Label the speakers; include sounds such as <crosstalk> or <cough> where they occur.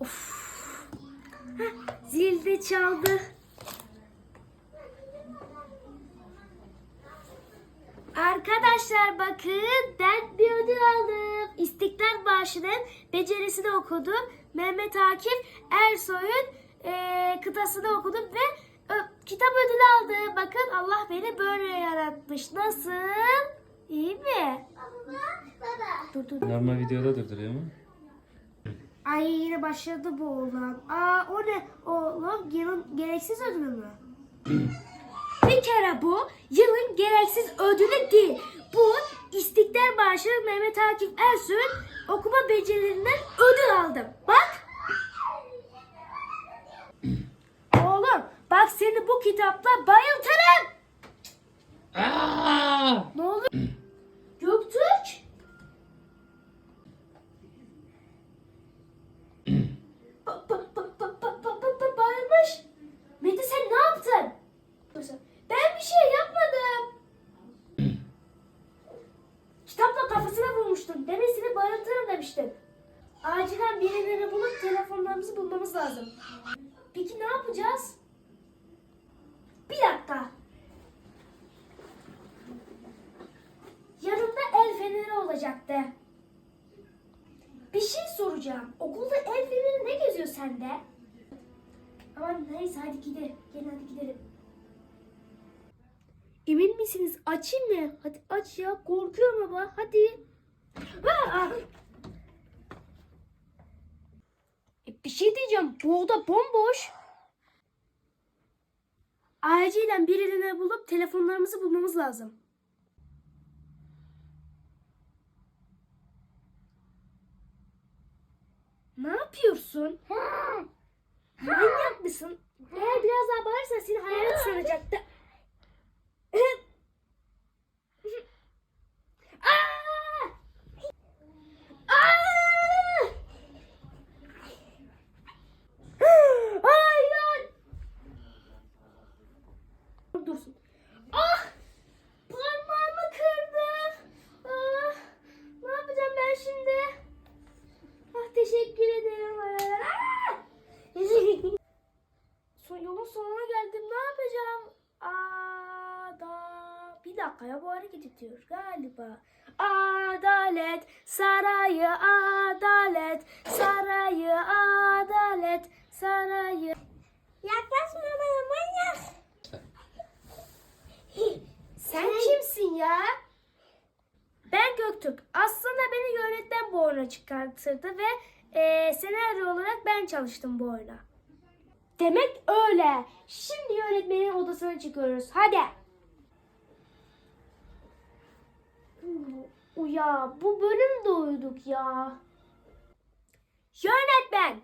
Speaker 1: Of. Heh, zil de çaldı. Arkadaşlar bakın ben bir ödül aldım. İstiklal Marşı'nın becerisini okudum. Mehmet Akif Ersoy'un eee kıtasını okudum ve ö- kitap ödülü aldım. Bakın Allah beni böyle yaratmış. Nasıl? İyi mi? Dur dur.
Speaker 2: Normal videoda durduruyor mu?
Speaker 1: Ay yine başladı bu oğlan. Aa o ne oğlum? Yılın gereksiz ödülü mü? Bir kere bu yılın gereksiz ödülü değil. Bu İstiklal Marşı Mehmet Akif Ersoy'un okuma becerilerinden ödül aldım. Bak. <clears throat> Oğlum bak seni bu kitapla bayıltırım.
Speaker 2: Aa!
Speaker 1: Ne oluyor? Göktürk. Ba- ba- ba- ba- ba- ba- ba- ba- Bayılmış. Mete sen ne yaptın? Ben bir şey yapmadım. Kitapla vurmuştum. Demesini bayıltırım demiştim. Acilen birileri bulup telefonlarımızı bulmamız lazım. Peki ne yapacağız? Bir dakika. Yanımda el feneri olacaktı. Bir şey soracağım. Okulda el feneri ne geziyor sende? Aman neyse hadi gidelim. Gelin hadi gidelim. Emin misiniz? Açayım mı? Hadi aç ya. Korkuyorum ama. Hadi. Aa! E, bir şey diyeceğim. Bu oda bomboş. Acilen birilerini bulup telefonlarımızı bulmamız lazım. Ne yapıyorsun? Manyak mısın? Eğer biraz daha bağırırsan seni hayalet sanacaktı. Bir dakika ya bu hareket ediyor galiba. Adalet sarayı adalet sarayı adalet sarayı. Yaklaşma bana manyak. <laughs> Sen kimsin ya? Ben Göktürk. Aslında beni yönetmen bu oyuna çıkartırdı ve eee senaryo olarak ben çalıştım bu oyuna. Demek öyle. Şimdi yönetmenin odasına çıkıyoruz. Hadi. Uya bu bölüm de uyuduk ya. Yönetmen